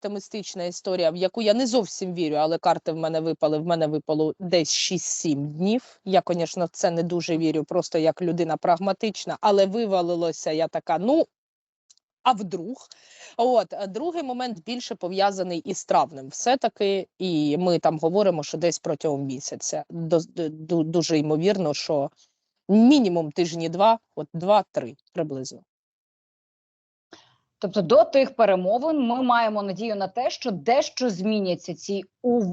оптимістична історія, в яку я не зовсім вірю, але карти в мене випали. В мене випало десь 6-7 днів. Я, звісно, це не дуже вірю, просто як людина прагматична, але вивалилося я така, ну. А вдруг, от другий момент більше пов'язаний із травнем, все таки, і ми там говоримо, що десь протягом місяця дуже ймовірно, що мінімум тижні два, от два-три приблизно. Тобто до тих перемовин ми маємо надію на те, що дещо зміняться ці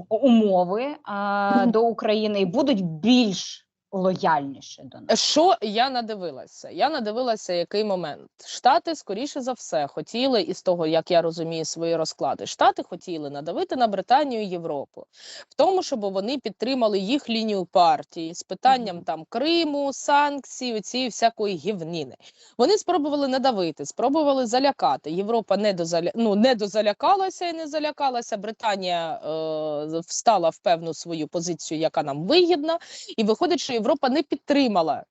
умови а, до України і будуть більш лояльніші до нас. Що я надивилася? Я надивилася, який момент. Штати, скоріше за все, хотіли, із того, як я розумію свої розклади, Штати хотіли надавити на Британію і Європу в тому, щоб вони підтримали їх лінію партії з питанням Мгм. там Криму, санкцій, цієї всякої гівнини. Вони спробували надавити, спробували залякати. Європа не дозаля... ну, не дозалякалася і не залякалася. Британія е... встала в певну свою позицію, яка нам вигідна, і виходить, що Європа не підтримала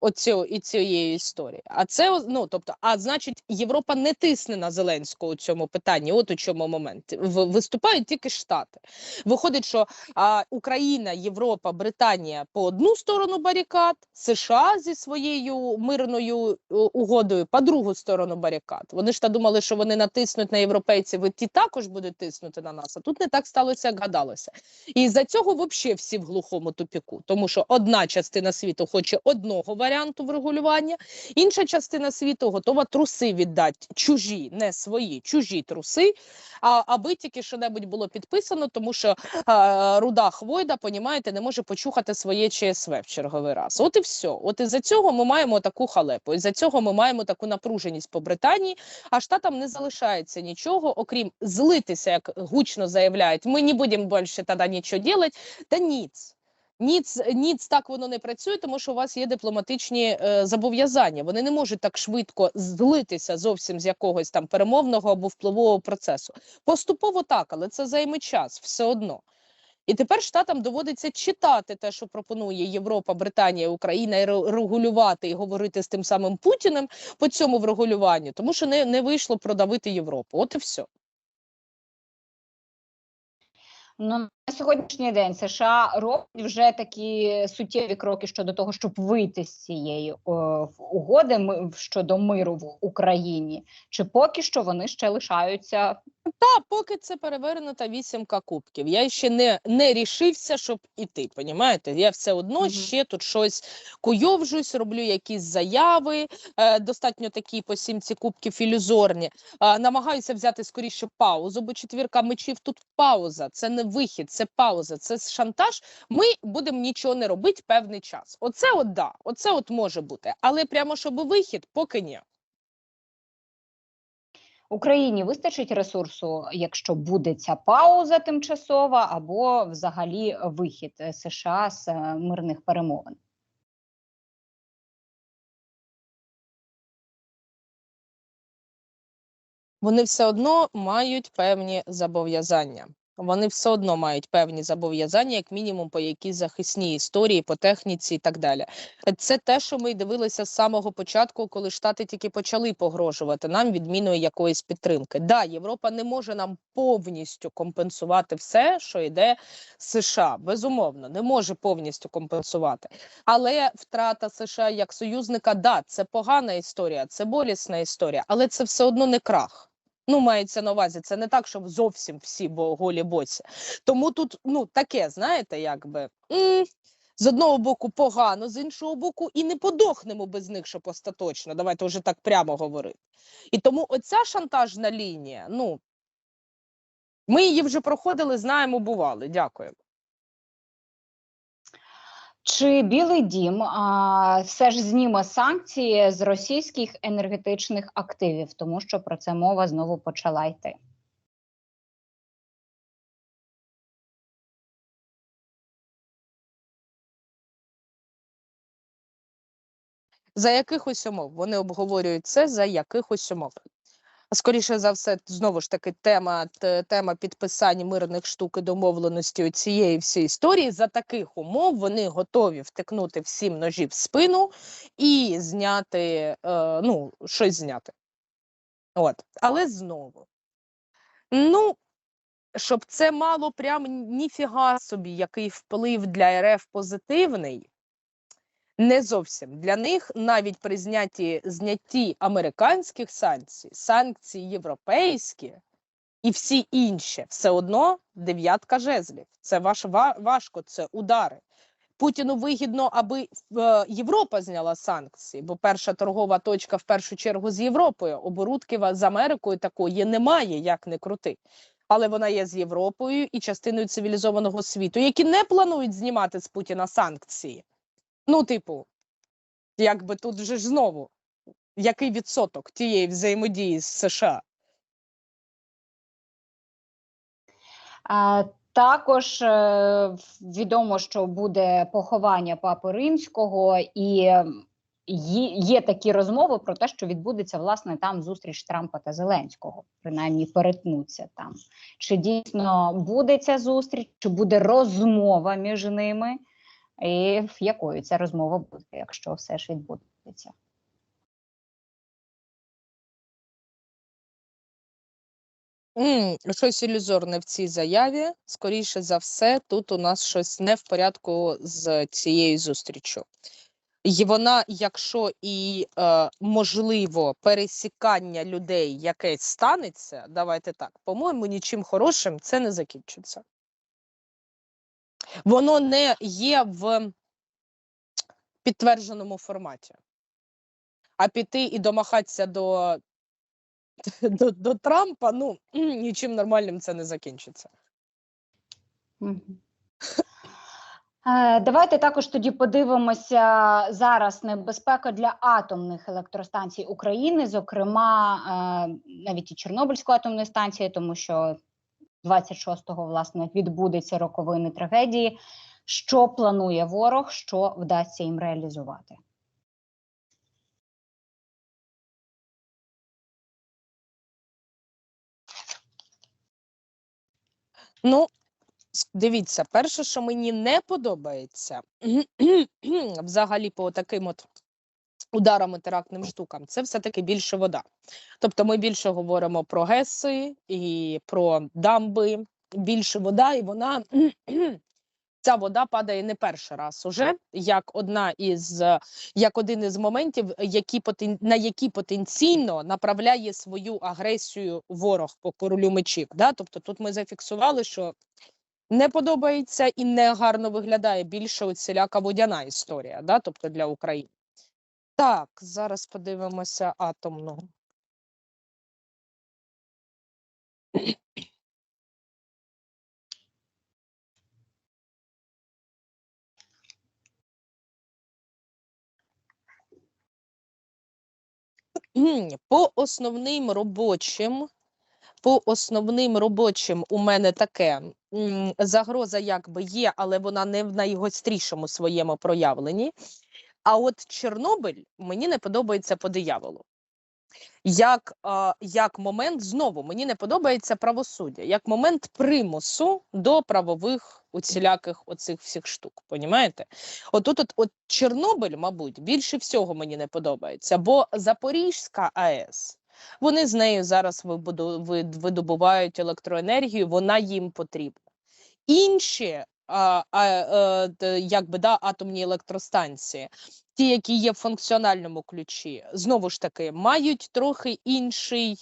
оцю і цієї історії. А це ну тобто, а значить, Європа не тисне на Зеленського у цьому питанні. От у чому момент виступають тільки Штати. Виходить, що а, Україна, Європа, Британія по одну сторону барикад, США зі своєю мирною угодою по другу сторону барикад. Вони ж та думали, що вони натиснуть на європейців, і ті також будуть тиснути на нас. А тут не так сталося, як гадалося. І за цього взагалі всі в глухому тупіку, тому що одна частина світу хоче одного варіанту врегулювання, інша частина світу готова труси віддати чужі, не свої, чужі труси, а аби тільки що-небудь було підписано, тому що а, руда хвойда, понімаєте, не може почухати своє ЧСВ в черговий раз. От і все. От із-за цього ми маємо таку халепу. Із-за цього ми маємо таку напруженість по Британії, а штатам не залишається нічого, окрім злитися, як гучно заявляють. Ми не будемо більше тоді нічого робити. Та ніц. Ніц, ніц так воно не працює, тому що у вас є дипломатичні е, зобов'язання. Вони не можуть так швидко злитися зовсім з якогось там перемовного або впливового процесу. Поступово так, але це займе час все одно. І тепер штатам доводиться читати те, що пропонує Європа, Британія, Україна, і регулювати і говорити з тим самим Путіним по цьому врегулюванню, тому що не, не вийшло продавити Європу. От і все. Ну на сьогоднішній день США роблять вже такі суттєві кроки щодо того, щоб вийти з цієї о, угоди ми- щодо миру в Україні. Чи поки що вони ще лишаються Та поки це перевернута вісімка кубків. Я ще не, не рішився, щоб іти. Понімаєте? Я все одно Мгм. ще тут щось куйовжусь, роблю якісь заяви, е, достатньо такі по сімці кубків ілюзорні. Е, намагаюся взяти скоріше паузу, бо четвірка мечів тут пауза. Це не вихід, це пауза, це шантаж. Ми будемо нічого не робити певний час. Оце от да, оце от може бути. Але прямо щоб вихід, поки ні. Україні вистачить ресурсу, якщо буде ця пауза тимчасова, або взагалі вихід США з е, мирних перемовин? вони все одно мають певні зобов'язання. Вони все одно мають певні зобов'язання, як мінімум, по якійсь захисній історії, по техніці і так далі. Це те, що ми й дивилися з самого початку, коли Штати тільки почали погрожувати нам відміною якоїсь підтримки. Да, Європа не може нам повністю компенсувати все, що йде США. Безумовно, не може повністю компенсувати. Але втрата США як союзника, да, це погана історія, це болісна історія, але це все одно не крах. Ну, мається на увазі, це не так, що зовсім всі бо голі боці. Тому тут ну таке, знаєте, якби м, з одного боку погано, з іншого боку, і не подохнемо без них, щоб остаточно. Давайте вже так прямо говорити. І тому оця шантажна лінія, ну ми її вже проходили, знаємо, бували. Дякую. Чи Білий Дім а, все ж зніме санкції з російських енергетичних активів, тому що про це мова знову почала йти? За якихось умов вони обговорюють це за якихось умов. Скоріше за все, знову ж таки, тема тема підписання мирних штук і домовленості цієї всієї історії. За таких умов вони готові втикнути всім ножі в спину і зняти, е, ну, щось зняти. От, але знову. Ну, щоб це мало прям ніфіга собі, який вплив для РФ позитивний, не зовсім. Для них навіть при знятті, знятті американських санкцій, санкції європейські і всі інші, все одно дев'ятка жезлів. Це ваш, ва- важко, це удари. Путіну вигідно, аби е, Європа зняла санкції, бо перша торгова точка в першу чергу з Європою. Оборудки з Америкою такої немає, як не крути. Але вона є з Європою і частиною цивілізованого світу, які не планують знімати з Путіна санкції. Ну, типу, якби тут же ж знову, який відсоток тієї взаємодії з США? А, також е, відомо, що буде поховання папи римського, і є такі розмови про те, що відбудеться власне там зустріч Трампа та Зеленського, принаймні перетнуться там. Чи дійсно буде ця зустріч, чи буде розмова між ними, і якою ця розмова буде, якщо все ж відбудеться? М, щось ілюзорне в цій заяві. Скоріше за все, тут у нас щось не в порядку з цією зустрічю. І вона, якщо і е, можливо пересікання людей якесь станеться, давайте так, по-моєму, нічим хорошим це не закінчиться. Воно не є в підтвердженому форматі. А піти і домахатися до, до, до Трампа, ну нічим нормальним це не закінчиться. Е, Давайте також тоді подивимося зараз небезпека для атомних електростанцій України, зокрема е, навіть і Чорнобильської атомної станції, тому що 26-го власне відбудеться роковини трагедії. Що планує ворог, що вдасться їм реалізувати? Ну, дивіться, перше, що мені не подобається, взагалі по таким от ударам і терактним штукам, це все-таки більше вода. Тобто ми більше говоримо про ГЕСи і про дамби, більше вода, і вона. Ця вода падає не перший раз уже, як одна із як один із моментів, які на які потенційно направляє свою агресію ворог по королю мечів. Да? Тобто тут ми зафіксували, що не подобається і не гарно виглядає більше оціляка водяна історія, да? тобто для України. Так, зараз подивимося атомну. По основним робочим, по основним робочим у мене таке загроза якби є, але вона не в найгострішому своєму проявленні. А от Чорнобиль мені не подобається по дияволу. Як, а, як момент знову мені не подобається правосуддя, як момент примусу до правових усіляких оцих всіх штук. Понімаєте? Отут, от, от Чорнобиль, мабуть, більше всього мені не подобається, бо Запорізька АЕС. Вони з нею зараз видобувають електроенергію, вона їм потрібна. Інші а, а, е, якби, да, атомні електростанції, ті, які є в функціональному ключі, знову ж таки, мають трохи інший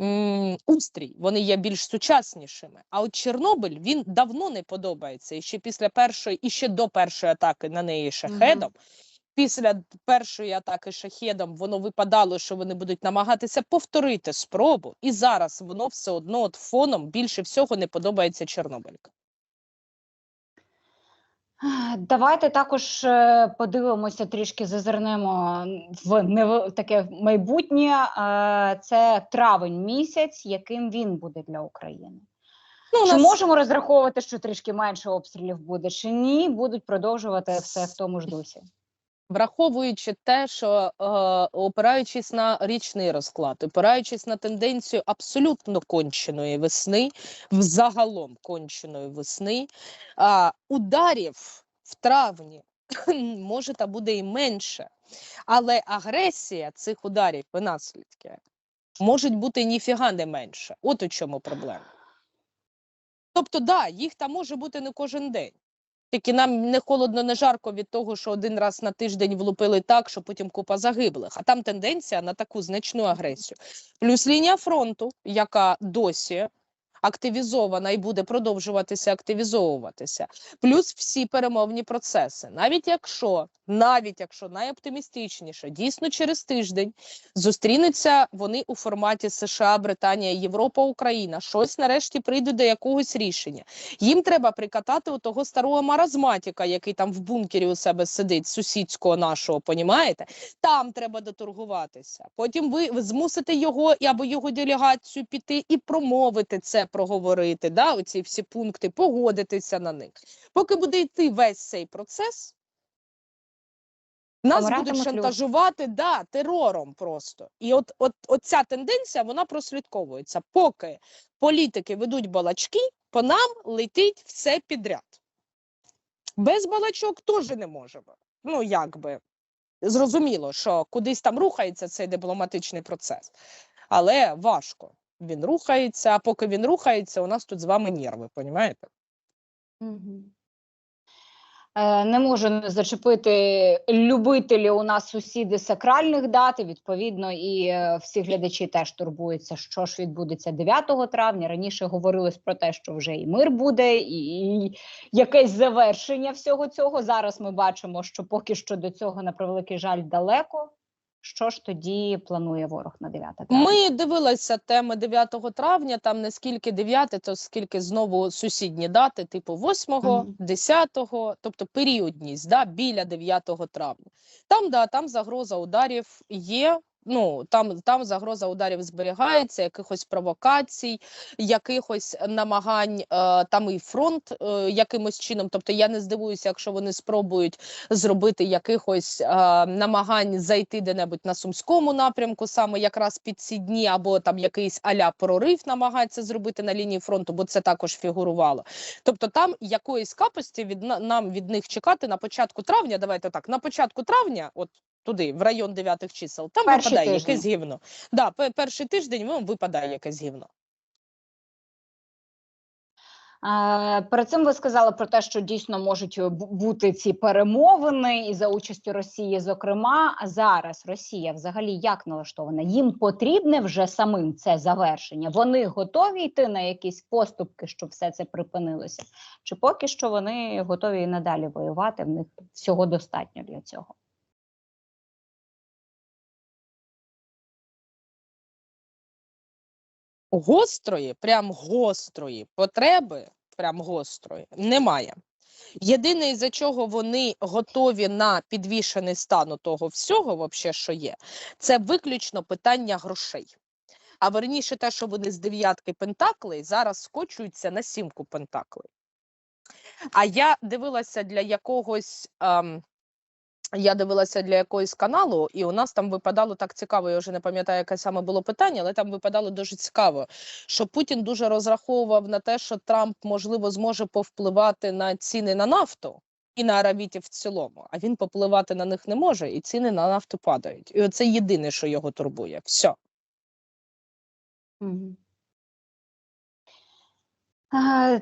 м, устрій, вони є більш сучаснішими. А от Чорнобиль він давно не подобається. І ще після першої, і ще до першої атаки на неї шахедом. Після першої атаки шахедом воно випадало, що вони будуть намагатися повторити спробу, і зараз воно все одно от фоном більше всього не подобається Чорнобилька. Давайте також е, подивимося, трішки зазирнемо в нев- таке майбутнє. Е, Це травень місяць, яким він буде для України. Ну, Чи нас- можемо розраховувати, що трішки менше обстрілів буде, чи ні? Будуть продовжувати все в тому ж дусі. Враховуючи те, що е, опираючись на річний розклад, опираючись на тенденцію абсолютно конченої весни, взагалом конченої весни, а, ударів в травні може та буде і менше. Але агресія цих ударів і наслідки можуть бути ніфіга не менше. От у чому проблема. Тобто, да, їх там може бути не кожен день. Тільки нам не холодно, не жарко від того, що один раз на тиждень влупили так, що потім купа загиблих. А там тенденція на таку значну агресію. Плюс лінія фронту, яка досі активізована і буде продовжуватися активізовуватися. Плюс всі перемовні процеси. Навіть якщо, навіть якщо найоптимістичніше, дійсно через тиждень зустрінуться вони у форматі США, Британія, Європа, Україна, щось нарешті прийде до якогось рішення. Їм треба прикатати у того старого маразматіка, який там в бункері у себе сидить, сусідського нашого, понімаєте? Там треба доторгуватися. Потім ви змусите його або його делегацію піти і промовити це, проговорити. Да, оці всі пункти, погодитися на них. Поки буде йти весь цей процес. Нас будуть шантажувати да, терором просто. І от, от, от ця тенденція вона прослідковується. Поки політики ведуть балачки, по нам летить все підряд. Без балачок теж не можемо. Ну, якби зрозуміло, що кудись там рухається цей дипломатичний процес, але важко. Він рухається, а поки він рухається, у нас тут з вами нерви, понімаєте? Е, Не можу не зачепити любителі у нас сусіди сакральних дат. Відповідно, і е, всі глядачі теж турбуються, що ж відбудеться 9 травня. Раніше говорилось про те, що вже і мир буде, і якесь завершення всього цього. Зараз ми бачимо, що поки що до цього на превеликий жаль далеко. Що ж тоді планує ворог на 9 травня? Ми дивилися теми 9 травня, там не скільки 9, то скільки знову сусідні дати, типу 8, Мгм. 10, тобто періодність, да, біля 9 травня. Там, да, там загроза ударів є. Ну, там, там загроза ударів зберігається, якихось провокацій, якихось намагань, е, там і фронт е, якимось чином. Тобто я не здивуюся, якщо вони спробують зробити якихось е, намагань зайти де-небудь на сумському напрямку, саме якраз під ці дні, або там якийсь аля прорив намагаються зробити на лінії фронту, бо це також фігурувало. Тобто, там якоїсь капості від нам від них чекати на початку травня. Давайте так, на початку травня, от. Туди, в район дев'ятих чисел, там Перший випадає тиждень. якесь гівно. Да, перший тиждень вам випадає якесь гівно. Перед цим ви сказали про те, що дійсно можуть е, бути ці перемовини і за участю Росії. Зокрема, а зараз Росія взагалі як налаштована? Їм потрібне вже самим це завершення. Вони готові йти на якісь поступки, щоб все це припинилося? Чи поки що вони готові і надалі воювати? В них всього достатньо для цього? Гострої, прям гострої потреби, прям гострої, немає. Єдине, із-за чого вони готові на підвішений стан того всього, вообще, що є, це виключно питання грошей. А верніше, те, що вони з дев'ятки пентаклей зараз скочуються на сімку пентаклей. А я дивилася для якогось. ем, я дивилася для якогось каналу, і у нас там випадало так цікаво. Я вже не пам'ятаю, яке саме було питання, але там випадало дуже цікаво, що Путін дуже розраховував на те, що Трамп можливо зможе повпливати на ціни на нафту і на аравітів в цілому. А він попливати на них не може, і ціни на нафту падають. І оце єдине, що його турбує. Все. Мгм. Е,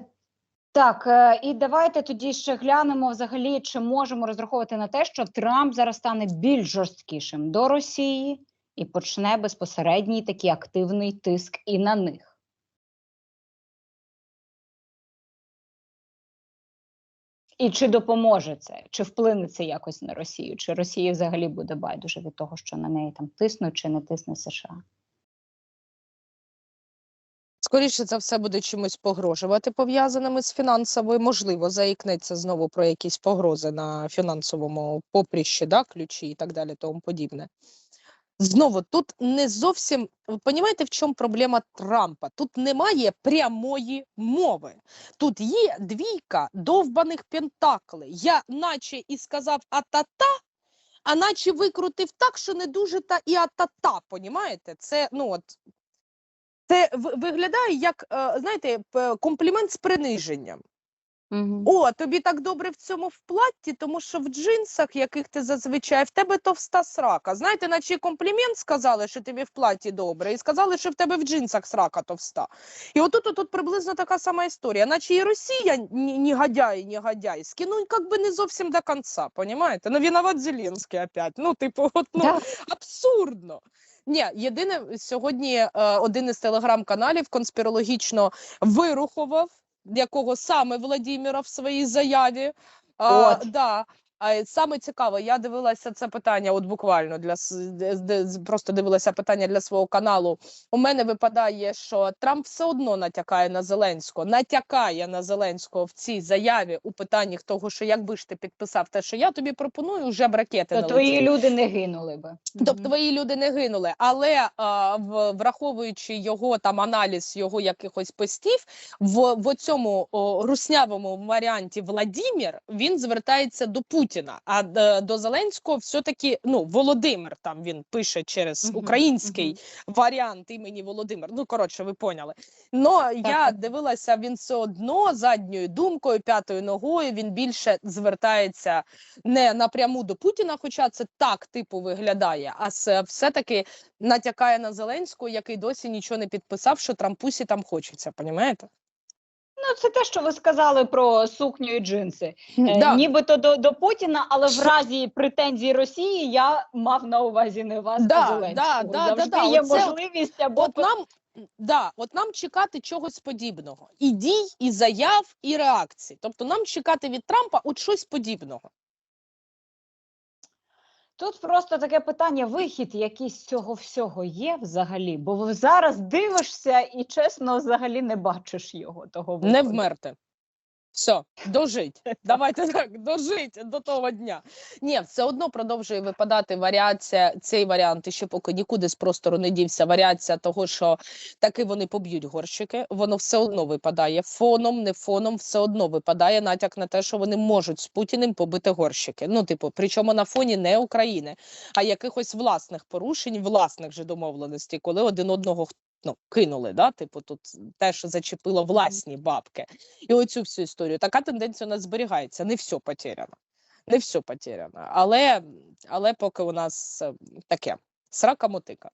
Так, е, і давайте тоді ще глянемо взагалі, чи можемо розраховувати на те, що Трамп зараз стане більш жорсткішим до Росії і почне безпосередній такий активний тиск і на них. І чи допоможе це, чи вплине це якось на Росію, чи Росії взагалі буде байдуже від того, що на неї там тиснуть чи не тисне США? Скоріше за все буде чимось погрожувати пов'язаними з фінансовою. Можливо, заікнеться знову про якісь погрози на фінансовому поприщі, да, ключі і так далі, тому подібне. Знову тут не зовсім ви розумієте, в чому проблема Трампа? Тут немає прямої мови. Тут є двійка довбаних пентаклей. Я наче і сказав а-та-та, а наче викрутив так, що не дуже та і а-та-та, понімаєте? Це ну от це виглядає як, е, знаєте, комплімент з приниженням. Мгм. О, тобі так добре в цьому в платті, тому що в джинсах, яких ти зазвичай, в тебе товста срака. Знаєте, наче комплімент сказали, що тобі в платі добре, і сказали, що в тебе в джинсах срака товста. І отут, отут приблизно така сама історія. Наче і Росія ні- негодяй, негодяйські, ну як би не зовсім до кінця, понімаєте? Ну, виноват Зеленський опять. Ну, типу, от, ну, Да. абсурдно. Ні, єдине сьогодні е, один із телеграм-каналів конспірологічно вирухував, якого саме Владіміра в своїй заяві. А, да. А саме цікаве, я дивилася це питання, от буквально для просто дивилася питання для свого каналу. У мене випадає, що Трамп все одно натякає на Зеленського, натякає на Зеленського в цій заяві у питаннях того, що якби ж ти підписав те, що я тобі пропоную, вже б ракети То твої люди не гинули би. Тобто твої люди не гинули, але а, в, враховуючи його там аналіз його якихось постів, в, в цьому о, руснявому варіанті Владімір він звертається до Путіна. А д- до Зеленського все-таки ну Володимир там він пише через український варіант імені Володимир. Ну коротше, ви поняли. Но я дивилася, він все одно задньою думкою, п'ятою ногою. Він більше звертається не напряму до Путіна, хоча це так типу виглядає, а все-таки натякає на Зеленського, який досі нічого не підписав, що Трампусі там хочеться. Понімаєте? Ну, це те, що ви сказали про сукню і джинси. Е, Да. Нібито до, до Путіна, але в разі претензій Росії я мав на увазі не вас, Да, а Зеленського. да, да, Завжди да, да. є Оце можливість або От нам, да, от нам чекати чогось подібного. І дій, і заяв, і реакцій. Тобто нам чекати від Трампа от щось подібного. Тут просто таке питання: вихід якийсь з цього всього є взагалі? Бо зараз дивишся і чесно, взагалі не бачиш його того Не виходу. вмерти. Все, дожить. Давайте так, дожить до того дня. Ні, все одно продовжує випадати варіація, цей варіант, і ще поки нікуди з простору не дівся. Варіація того, що таки вони поб'ють горщики. Воно все одно випадає фоном, не фоном, все одно випадає натяк на те, що вони можуть з Путіним побити горщики. Ну, типу, причому на фоні не України, а якихось власних порушень, власних же домовленостей, коли один одного ну, кинули. Да? Типу, тут теж зачепило власні бабки. І оцю всю історію. Така тенденція у нас зберігається. Не все потеряно. Не все потеряно. Але, але поки у нас е, таке срака мотика.